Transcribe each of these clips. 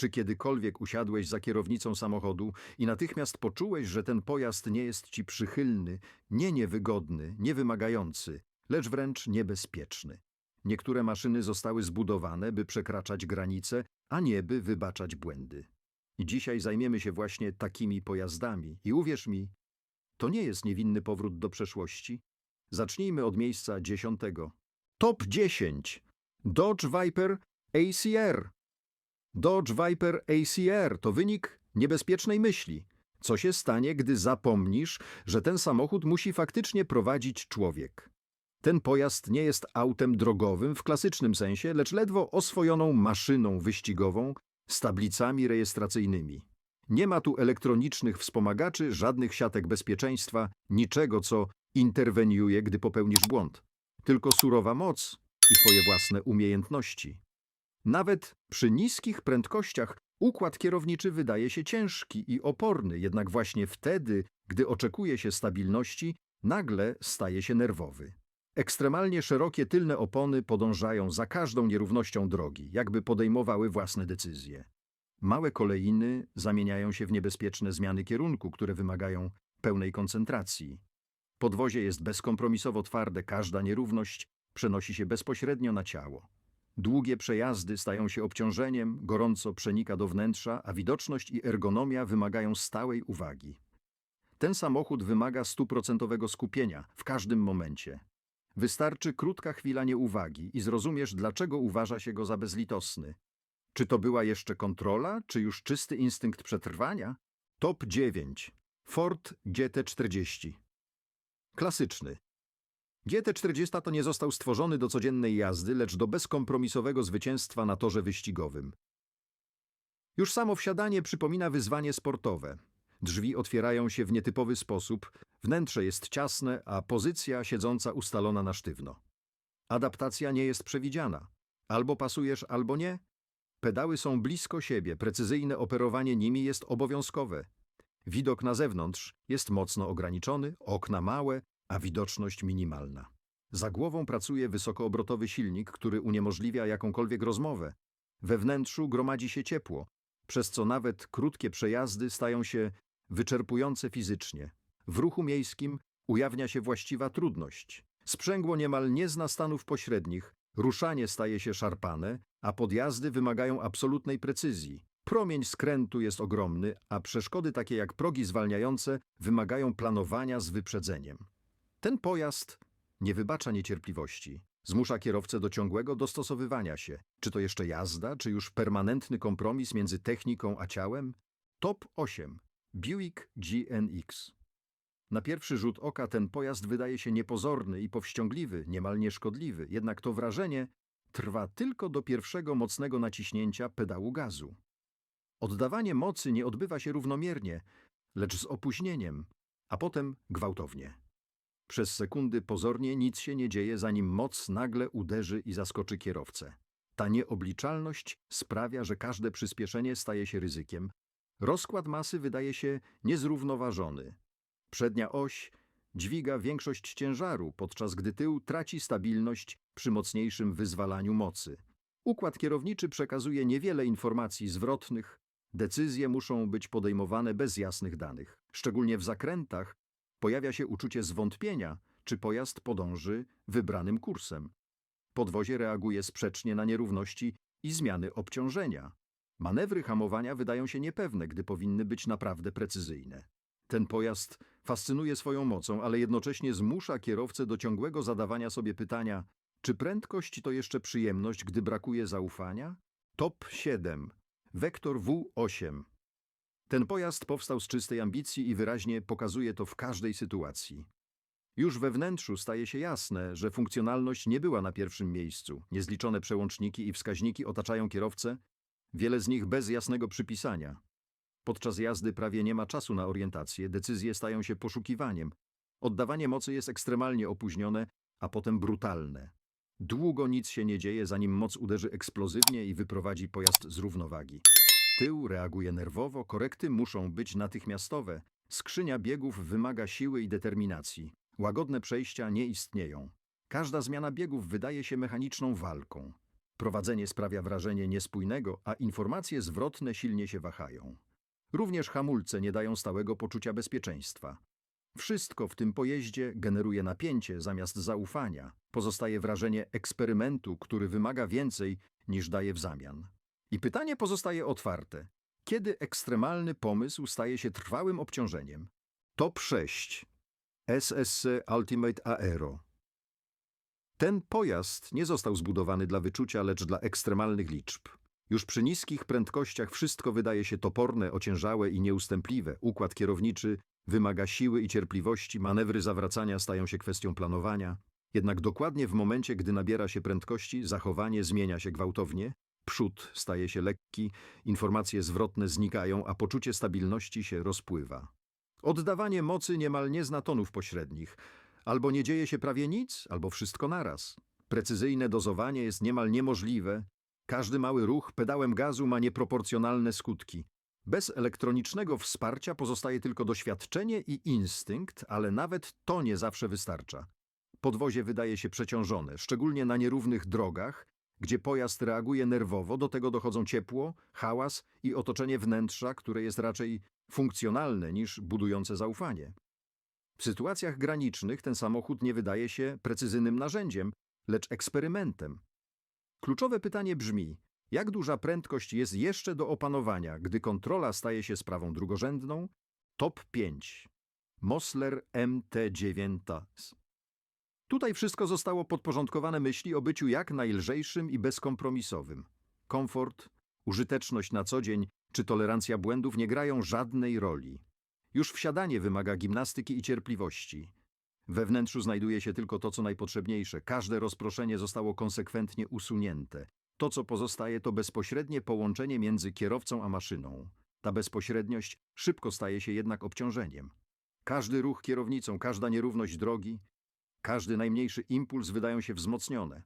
Czy kiedykolwiek usiadłeś za kierownicą samochodu i natychmiast poczułeś, że ten pojazd nie jest ci przychylny, nie niewygodny, nie wymagający, lecz wręcz niebezpieczny? Niektóre maszyny zostały zbudowane, by przekraczać granice, a nie by wybaczać błędy. Dzisiaj zajmiemy się właśnie takimi pojazdami. I uwierz mi, to nie jest niewinny powrót do przeszłości. Zacznijmy od miejsca dziesiątego. Top 10. Dodge Viper ACR. Dodge Viper ACR to wynik niebezpiecznej myśli. Co się stanie, gdy zapomnisz, że ten samochód musi faktycznie prowadzić człowiek? Ten pojazd nie jest autem drogowym w klasycznym sensie, lecz ledwo oswojoną maszyną wyścigową z tablicami rejestracyjnymi. Nie ma tu elektronicznych wspomagaczy, żadnych siatek bezpieczeństwa, niczego, co interweniuje, gdy popełnisz błąd. Tylko surowa moc i twoje własne umiejętności. Nawet przy niskich prędkościach układ kierowniczy wydaje się ciężki i oporny, jednak właśnie wtedy, gdy oczekuje się stabilności, nagle staje się nerwowy. Ekstremalnie szerokie tylne opony podążają za każdą nierównością drogi, jakby podejmowały własne decyzje. Małe kolejny zamieniają się w niebezpieczne zmiany kierunku, które wymagają pełnej koncentracji. Podwozie jest bezkompromisowo twarde, każda nierówność przenosi się bezpośrednio na ciało. Długie przejazdy stają się obciążeniem, gorąco przenika do wnętrza, a widoczność i ergonomia wymagają stałej uwagi. Ten samochód wymaga stuprocentowego skupienia w każdym momencie. Wystarczy krótka chwila nieuwagi i zrozumiesz, dlaczego uważa się go za bezlitosny. Czy to była jeszcze kontrola, czy już czysty instynkt przetrwania? Top 9. Ford GT40. Klasyczny. GT40 to nie został stworzony do codziennej jazdy, lecz do bezkompromisowego zwycięstwa na torze wyścigowym. Już samo wsiadanie przypomina wyzwanie sportowe. Drzwi otwierają się w nietypowy sposób, wnętrze jest ciasne, a pozycja siedząca ustalona na sztywno. Adaptacja nie jest przewidziana. Albo pasujesz, albo nie. Pedały są blisko siebie, precyzyjne operowanie nimi jest obowiązkowe. Widok na zewnątrz jest mocno ograniczony, okna małe, a widoczność minimalna. Za głową pracuje wysokoobrotowy silnik, który uniemożliwia jakąkolwiek rozmowę. We wnętrzu gromadzi się ciepło, przez co nawet krótkie przejazdy stają się wyczerpujące fizycznie. W ruchu miejskim ujawnia się właściwa trudność. Sprzęgło niemal nie zna stanów pośrednich, ruszanie staje się szarpane, a podjazdy wymagają absolutnej precyzji. Promień skrętu jest ogromny, a przeszkody takie jak progi zwalniające wymagają planowania z wyprzedzeniem. Ten pojazd nie wybacza niecierpliwości. Zmusza kierowcę do ciągłego dostosowywania się. Czy to jeszcze jazda, czy już permanentny kompromis między techniką a ciałem? Top 8. Buick GNX. Na pierwszy rzut oka ten pojazd wydaje się niepozorny i powściągliwy, niemal nieszkodliwy, jednak to wrażenie trwa tylko do pierwszego mocnego naciśnięcia pedału gazu. Oddawanie mocy nie odbywa się równomiernie, lecz z opóźnieniem, a potem gwałtownie. Przez sekundy pozornie nic się nie dzieje, zanim moc nagle uderzy i zaskoczy kierowcę. Ta nieobliczalność sprawia, że każde przyspieszenie staje się ryzykiem. Rozkład masy wydaje się niezrównoważony. Przednia oś dźwiga większość ciężaru, podczas gdy tył traci stabilność przy mocniejszym wyzwalaniu mocy. Układ kierowniczy przekazuje niewiele informacji zwrotnych, decyzje muszą być podejmowane bez jasnych danych. Szczególnie w zakrętach pojawia się uczucie zwątpienia, czy pojazd podąży wybranym kursem. Podwozie reaguje sprzecznie na nierówności i zmiany obciążenia. Manewry hamowania wydają się niepewne, gdy powinny być naprawdę precyzyjne. Ten pojazd fascynuje swoją mocą, ale jednocześnie zmusza kierowcę do ciągłego zadawania sobie pytania, czy prędkość to jeszcze przyjemność, gdy brakuje zaufania? Top 7. Vector W8. Ten pojazd powstał z czystej ambicji i wyraźnie pokazuje to w każdej sytuacji. Już we wnętrzu staje się jasne, że funkcjonalność nie była na pierwszym miejscu. Niezliczone przełączniki i wskaźniki otaczają kierowcę, wiele z nich bez jasnego przypisania. Podczas jazdy prawie nie ma czasu na orientację, decyzje stają się poszukiwaniem. Oddawanie mocy jest ekstremalnie opóźnione, a potem brutalne. Długo nic się nie dzieje, zanim moc uderzy eksplozywnie i wyprowadzi pojazd z równowagi. Tył reaguje nerwowo, korekty muszą być natychmiastowe. Skrzynia biegów wymaga siły i determinacji. Łagodne przejścia nie istnieją. Każda zmiana biegów wydaje się mechaniczną walką. Prowadzenie sprawia wrażenie niespójnego, a informacje zwrotne silnie się wahają. Również hamulce nie dają stałego poczucia bezpieczeństwa. Wszystko w tym pojeździe generuje napięcie zamiast zaufania. Pozostaje wrażenie eksperymentu, który wymaga więcej niż daje w zamian. I pytanie pozostaje otwarte. Kiedy ekstremalny pomysł staje się trwałym obciążeniem? Top 6. SSC Ultimate Aero. Ten pojazd nie został zbudowany dla wyczucia, lecz dla ekstremalnych liczb. Już przy niskich prędkościach wszystko wydaje się toporne, ociężałe i nieustępliwe. Układ kierowniczy wymaga siły i cierpliwości, manewry zawracania stają się kwestią planowania. Jednak dokładnie w momencie, gdy nabiera się prędkości, zachowanie zmienia się gwałtownie, przód staje się lekki, informacje zwrotne znikają, a poczucie stabilności się rozpływa. Oddawanie mocy niemal nie zna tonów pośrednich. Albo nie dzieje się prawie nic, albo wszystko naraz. Precyzyjne dozowanie jest niemal niemożliwe. Każdy mały ruch pedałem gazu ma nieproporcjonalne skutki. Bez elektronicznego wsparcia pozostaje tylko doświadczenie i instynkt, ale nawet to nie zawsze wystarcza. Podwozie wydaje się przeciążone, szczególnie na nierównych drogach, gdzie pojazd reaguje nerwowo, do tego dochodzą ciepło, hałas i otoczenie wnętrza, które jest raczej funkcjonalne niż budujące zaufanie. W sytuacjach granicznych ten samochód nie wydaje się precyzyjnym narzędziem, lecz eksperymentem. Kluczowe pytanie brzmi: jak duża prędkość jest jeszcze do opanowania, gdy kontrola staje się sprawą drugorzędną? Top 5. Mosler MT9. Tutaj wszystko zostało podporządkowane myśli o byciu jak najlżejszym i bezkompromisowym. Komfort, użyteczność na co dzień czy tolerancja błędów nie grają żadnej roli. Już wsiadanie wymaga gimnastyki i cierpliwości. We wnętrzu znajduje się tylko to, co najpotrzebniejsze. Każde rozproszenie zostało konsekwentnie usunięte. To, co pozostaje, to bezpośrednie połączenie między kierowcą a maszyną. Ta bezpośredniość szybko staje się jednak obciążeniem. Każdy ruch kierownicą, każda nierówność drogi, każdy najmniejszy impuls wydają się wzmocnione.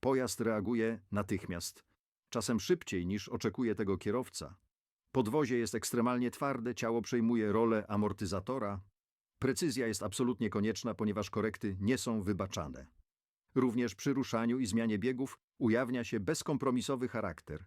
Pojazd reaguje natychmiast, czasem szybciej niż oczekuje tego kierowca. Podwozie jest ekstremalnie twarde, ciało przejmuje rolę amortyzatora. Precyzja jest absolutnie konieczna, ponieważ korekty nie są wybaczane. Również przy ruszaniu i zmianie biegów ujawnia się bezkompromisowy charakter.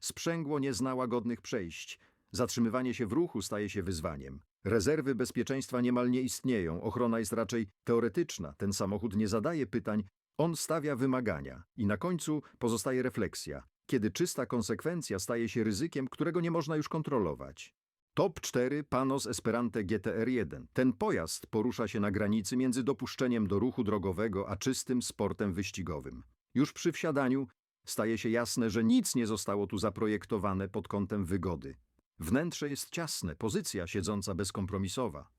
Sprzęgło nie zna łagodnych przejść. Zatrzymywanie się w ruchu staje się wyzwaniem. Rezerwy bezpieczeństwa niemal nie istnieją, ochrona jest raczej teoretyczna. Ten samochód nie zadaje pytań, on stawia wymagania. I na końcu pozostaje refleksja, kiedy czysta konsekwencja staje się ryzykiem, którego nie można już kontrolować. Top 4 Panos Esperante GTR1. Ten pojazd porusza się na granicy między dopuszczeniem do ruchu drogowego a czystym sportem wyścigowym. Już przy wsiadaniu staje się jasne, że nic nie zostało tu zaprojektowane pod kątem wygody. Wnętrze jest ciasne, pozycja siedząca bezkompromisowa.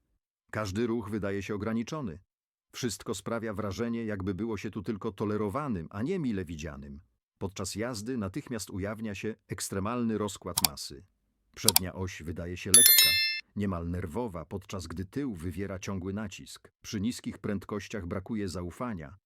Każdy ruch wydaje się ograniczony. Wszystko sprawia wrażenie, jakby było się tu tylko tolerowanym, a nie mile widzianym. Podczas jazdy natychmiast ujawnia się ekstremalny rozkład masy. Przednia oś wydaje się lekka, niemal nerwowa, podczas gdy tył wywiera ciągły nacisk. Przy niskich prędkościach brakuje zaufania.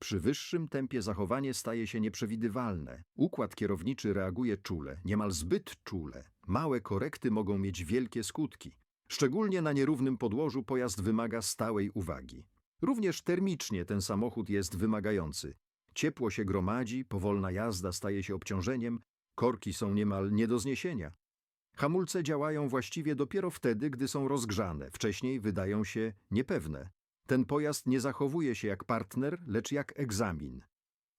Przy wyższym tempie zachowanie staje się nieprzewidywalne. Układ kierowniczy reaguje czule, niemal zbyt czule. Małe korekty mogą mieć wielkie skutki. Szczególnie na nierównym podłożu pojazd wymaga stałej uwagi. Również termicznie ten samochód jest wymagający. Ciepło się gromadzi, powolna jazda staje się obciążeniem, korki są niemal nie do zniesienia. Hamulce działają właściwie dopiero wtedy, gdy są rozgrzane, wcześniej wydają się niepewne. Ten pojazd nie zachowuje się jak partner, lecz jak egzamin.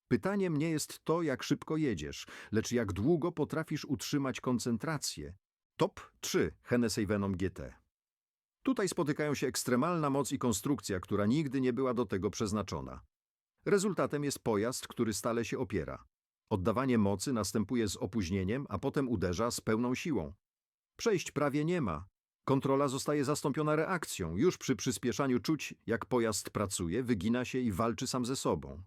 Pytaniem nie jest to, jak szybko jedziesz, lecz jak długo potrafisz utrzymać koncentrację. Top 3 Hennessey Venom GT. Tutaj spotykają się ekstremalna moc i konstrukcja, która nigdy nie była do tego przeznaczona. Rezultatem jest pojazd, który stale się opiera. Oddawanie mocy następuje z opóźnieniem, a potem uderza z pełną siłą. Przejść prawie nie ma. Kontrola zostaje zastąpiona reakcją. Już przy przyspieszaniu czuć, jak pojazd pracuje, wygina się i walczy sam ze sobą.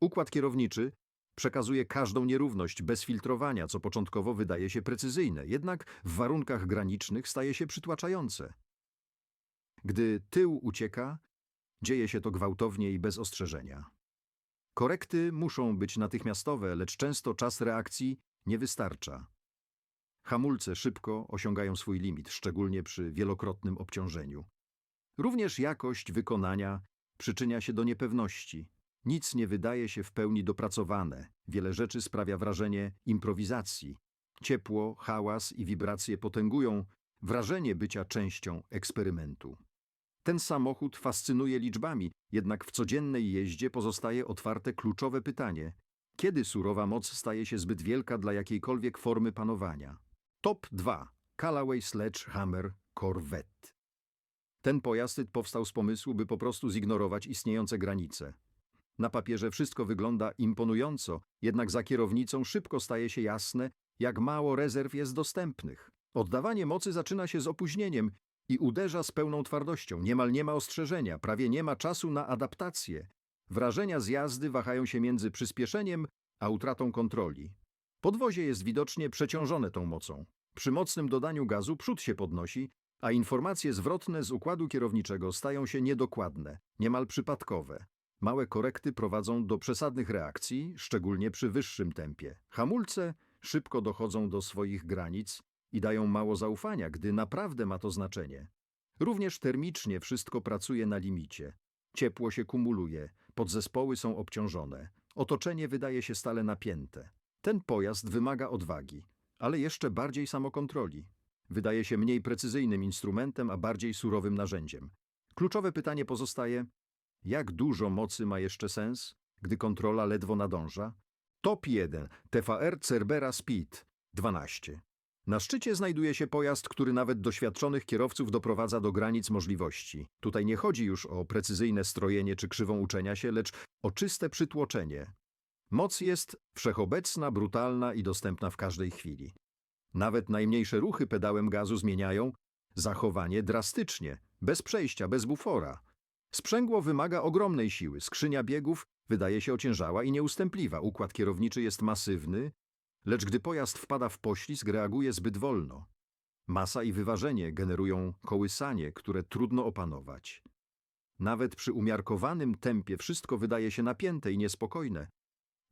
Układ kierowniczy przekazuje każdą nierówność bez filtrowania, co początkowo wydaje się precyzyjne, jednak w warunkach granicznych staje się przytłaczające. Gdy tył ucieka, dzieje się to gwałtownie i bez ostrzeżenia. Korekty muszą być natychmiastowe, lecz często czas reakcji nie wystarcza. Hamulce szybko osiągają swój limit, szczególnie przy wielokrotnym obciążeniu. Również jakość wykonania przyczynia się do niepewności. Nic nie wydaje się w pełni dopracowane. Wiele rzeczy sprawia wrażenie improwizacji. Ciepło, hałas i wibracje potęgują wrażenie bycia częścią eksperymentu. Ten samochód fascynuje liczbami, jednak w codziennej jeździe pozostaje otwarte kluczowe pytanie: kiedy surowa moc staje się zbyt wielka dla jakiejkolwiek formy panowania? Top 2. Callaway Sledgehammer Corvette. Ten pojazd powstał z pomysłu, by po prostu zignorować istniejące granice. Na papierze wszystko wygląda imponująco, jednak za kierownicą szybko staje się jasne, jak mało rezerw jest dostępnych. Oddawanie mocy zaczyna się z opóźnieniem i uderza z pełną twardością. Niemal nie ma ostrzeżenia, prawie nie ma czasu na adaptację. Wrażenia z jazdy wahają się między przyspieszeniem a utratą kontroli. Podwozie jest widocznie przeciążone tą mocą. Przy mocnym dodaniu gazu przód się podnosi, a informacje zwrotne z układu kierowniczego stają się niedokładne, niemal przypadkowe. Małe korekty prowadzą do przesadnych reakcji, szczególnie przy wyższym tempie. Hamulce szybko dochodzą do swoich granic i dają mało zaufania, gdy naprawdę ma to znaczenie. Również termicznie wszystko pracuje na limicie. Ciepło się kumuluje, podzespoły są obciążone, otoczenie wydaje się stale napięte. Ten pojazd wymaga odwagi, ale jeszcze bardziej samokontroli. Wydaje się mniej precyzyjnym instrumentem, a bardziej surowym narzędziem. Kluczowe pytanie pozostaje: jak dużo mocy ma jeszcze sens, gdy kontrola ledwo nadąża? Top 1 TVR Cerbera Speed 12. Na szczycie znajduje się pojazd, który nawet doświadczonych kierowców doprowadza do granic możliwości. Tutaj nie chodzi już o precyzyjne strojenie czy krzywą uczenia się, lecz o czyste przytłoczenie. Moc jest wszechobecna, brutalna i dostępna w każdej chwili. Nawet najmniejsze ruchy pedałem gazu zmieniają zachowanie drastycznie, bez przejścia, bez bufora. Sprzęgło wymaga ogromnej siły, skrzynia biegów wydaje się ociężała i nieustępliwa, układ kierowniczy jest masywny, lecz gdy pojazd wpada w poślizg, reaguje zbyt wolno. Masa i wyważenie generują kołysanie, które trudno opanować. Nawet przy umiarkowanym tempie wszystko wydaje się napięte i niespokojne.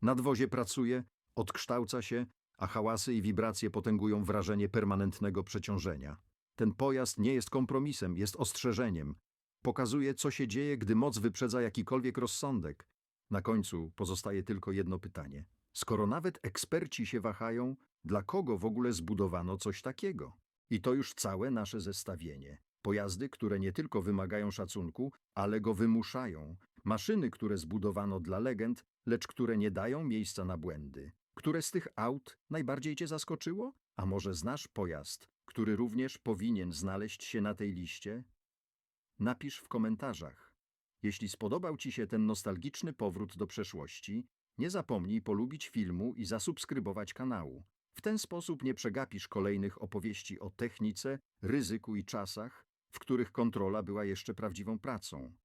Nadwozie pracuje, odkształca się, a hałasy i wibracje potęgują wrażenie permanentnego przeciążenia. Ten pojazd nie jest kompromisem, jest ostrzeżeniem. Pokazuje, co się dzieje, gdy moc wyprzedza jakikolwiek rozsądek. Na końcu pozostaje tylko jedno pytanie. Skoro nawet eksperci się wahają, dla kogo w ogóle zbudowano coś takiego? I to już całe nasze zestawienie. Pojazdy, które nie tylko wymagają szacunku, ale go wymuszają. Maszyny, które zbudowano dla legend, lecz które nie dają miejsca na błędy. Które z tych aut najbardziej Cię zaskoczyło? A może znasz pojazd, który również powinien znaleźć się na tej liście? Napisz w komentarzach. Jeśli spodobał Ci się ten nostalgiczny powrót do przeszłości, nie zapomnij polubić filmu i zasubskrybować kanału. W ten sposób nie przegapisz kolejnych opowieści o technice, ryzyku i czasach, w których kontrola była jeszcze prawdziwą pracą.